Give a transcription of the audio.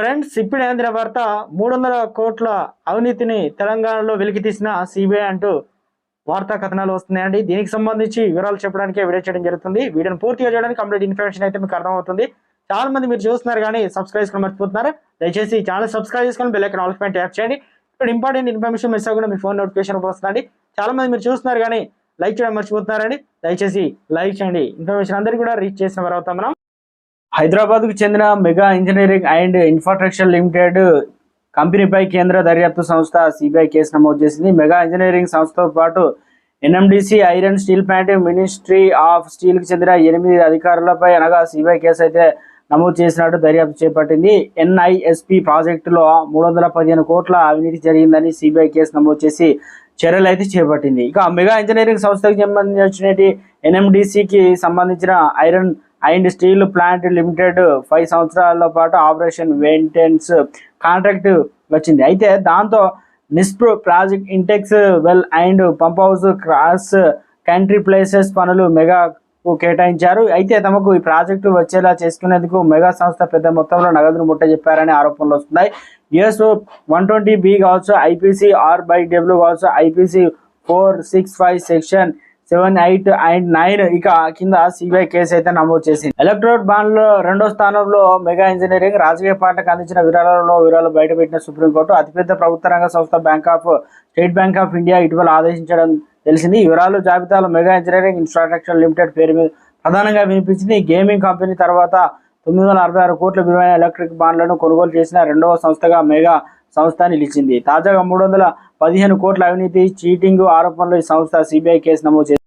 Friends ఇప్పుడు ఏంద్ర వార్త మూడు వందల కోట్ల అవినీతిని తెలంగాణలో వెలికి తీసిన సిబిఐ అంటూ వార్తా కథనాలు వస్తున్నాయండి. దీనికి సంబంధించి వివరాలు చెప్పడానికి వీడియో చేయడం జరుగుతుంది. వీడియోని పూర్తిగా చేయడానికి కంప్లీట్ ఇన్ఫర్మేషన్ అయితే మీకు అర్థమవుతుంది. చాలా మంది మీరు చూస్తున్నారు కానీ సబ్స్క్రైబ్ చేసుకుని మర్చిపోతున్నారు. దయచేసి ఛానల్ సబ్స్క్రైబ్ చేసుకొని బెల్ ఐకాన్ ఆల్ ట్యాప్ చేయండి. ఇప్పుడు ఇంపార్టెంట్ ఇన్ఫర్మేషన్ మిస్ అవ్వకుండా మీ ఫోన్ నోటిఫికేషన్ వస్తుందండి. చాలా మంది మీరు చూస్తున్నారు కానీ లైక్ చేయడం మర్చిపోతున్నారండి. దయచేసి లైక్ చేయండి. ఇన్ఫర్మేషన్ అందరికీ కూడా రీచ్ చేసిన వారు అవుతాం మనం. హైదరాబాద్కు చెందిన mega engineering and infrastructure limited కంపెనీపై కేంద్ర దర్యాప్తు సంస్థ సిబిఐ కేసు నమోదు చేసింది. మెగా ఇంజనీరింగ్ సంస్థతో పాటు NMDC iron steel plant ministry of స్టీల్కి చెందిన ఎనిమిది అధికారులపై అనగా సిబిఐ కేసు అయితే నమోదు చేసినట్టు దర్యాప్తు చేపట్టింది. ఎన్ఐఎస్పి ప్రాజెక్టులో మూడు వందల పదిహేను కోట్ల అవినీతి జరిగిందని సిబిఐ కేసు నమోదు చేసి చర్యలు అయితే చేపట్టింది. ఇక మెగా ఇంజనీరింగ్ సంస్థకు సంబంధించిన ఎన్ఎండిసికి సంబంధించిన iron and steel plant limited five సంవత్సరాల పాటు ఆపరేషన్ మెయింటెన్స్ కాంట్రాక్ట్ వచ్చింది. అయితే దాంతో నిస్ప్రో project intake well and pump house cross country places పనులు మెగాకు కేటాయించారు. అయితే తమకు ఈ ప్రాజెక్టు వచ్చేలా చేసుకునేందుకు మెగా సంస్థ పెద్ద మొత్తంలో నగదును ముట్ట చెప్పారని ఆరోపణలు వస్తున్నాయి. యుఎస్ వన్ ట్వంటీ బి కావచ్చు ఐపీసీ ఆర్ బై డబ్ల్యూ కావచ్చు IPC four six five section seven eight and nine ఇక కింద సిబిఐ కేసు అయితే నమోదు చేసింది. ఎలక్ట్రోడ్ బాండ్లో రెండో స్థానంలో మెగా ఇంజనీరింగ్ రాజకీయ పార్టీకి అందించిన విరాళాలలో వివరాలు బయటపెట్టిన సుప్రీంకోర్టు అతిపెద్ద ప్రభుత్వ రంగ సంస్థ bank of State Bank of India ఇటీవల ఆదేశించడం తెలిసింది. ఈ వివరాలు జాబితాలో మెగా ఇంజనీరింగ్ ఇన్ఫ్రాస్ట్రక్చర్ లిమిటెడ్ పేరు మీద ప్రధానంగా వినిపించింది. గేమింగ్ కంపెనీ తర్వాత తొమ్మిది వందల అరవై ఆరు కోట్ల విలువైన ఎలక్ట్రిక్ బాండ్లను కొనుగోలు చేసిన రెండవ సంస్థగా మెగా సంస్థ నిలిచింది. తాజాగా మూడు వందల పదిహేను కోట్ల అవినీతి చీటింగ్ ఆరోపణలు ఈ సంస్థ సిబిఐ కేసు నమోదు